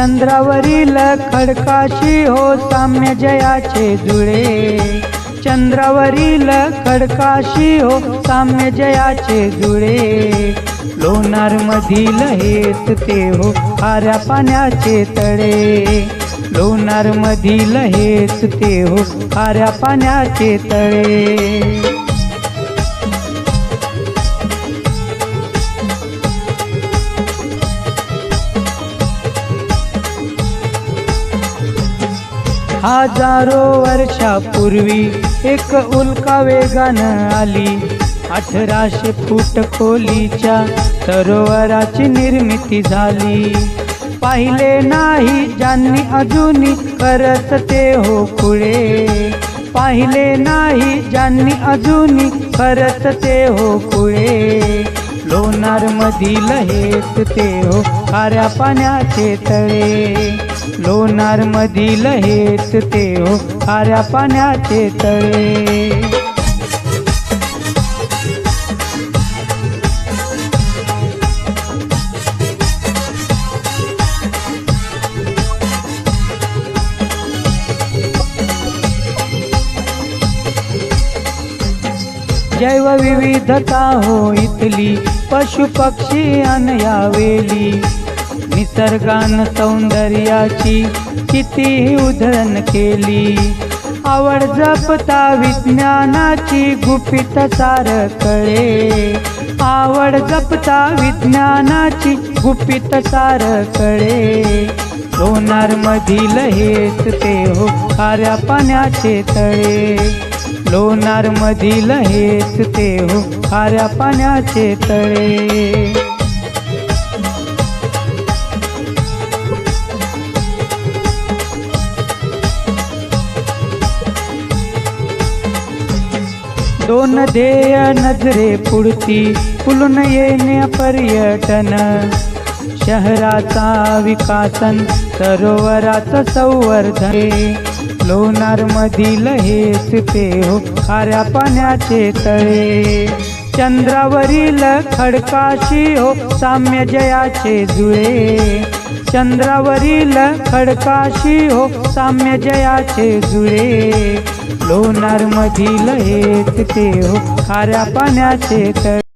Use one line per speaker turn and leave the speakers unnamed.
चंद्रावरील खडकाशी हो साम्य जयाचे जुळे चंद्रावरील खडकाशी हो साम्य जयाचे जुळे लोणार मधील हेच ते हो खाऱ्या पाण्याचे तळे. लोणार मधील हेच ते हो खाऱ्या पाण्याचे तळे. हजारो वर्षापूर्वी एक उल्का वेगानं आली. अठराशे फूट खोलीच्या सरोवराची निर्मिती झाली. पाहिले नाही ज्यांनी अजून करत ते हो खुळे पाहिले नाही ज्यांनी अजून करत ते हो खुळे लोणार मधील हेच ते हो खाऱ्या पाण्याचे तळे. लोणार मधील हेच ते हो खाऱ्या पाण्याचे तळे. जैवविविधता हो इथली पशु पक्षी अन यावेली निसर्गान सौंदर्याची कितीही उधळण केली. आवड जपता विज्ञानाची गुपित सार कळे. आवड जपता विज्ञानाची गुपित सार कळे. लोणार मधील हेच ते हो खाऱ्या पाण्याचे तळे. लोणार मधील हेच ते हो खाऱ्या पाण्याचे तळे. दोन ध्येय नजरे पुढती फुलून येणे पर्यटन. शहराचा विकासन सरोवराचं संवर्धन. लोणार मधील हेच ते हो खाऱ्या पाण्याचे तळे. चंद्रावरील खडकाशी हो साम्य जयाचे जुळे. चंद्रावरील खडकाशी हो साम्य जयाचे जुळे. लोणार मधील येत ते हो खाऱ्या पाण्याचे तळे.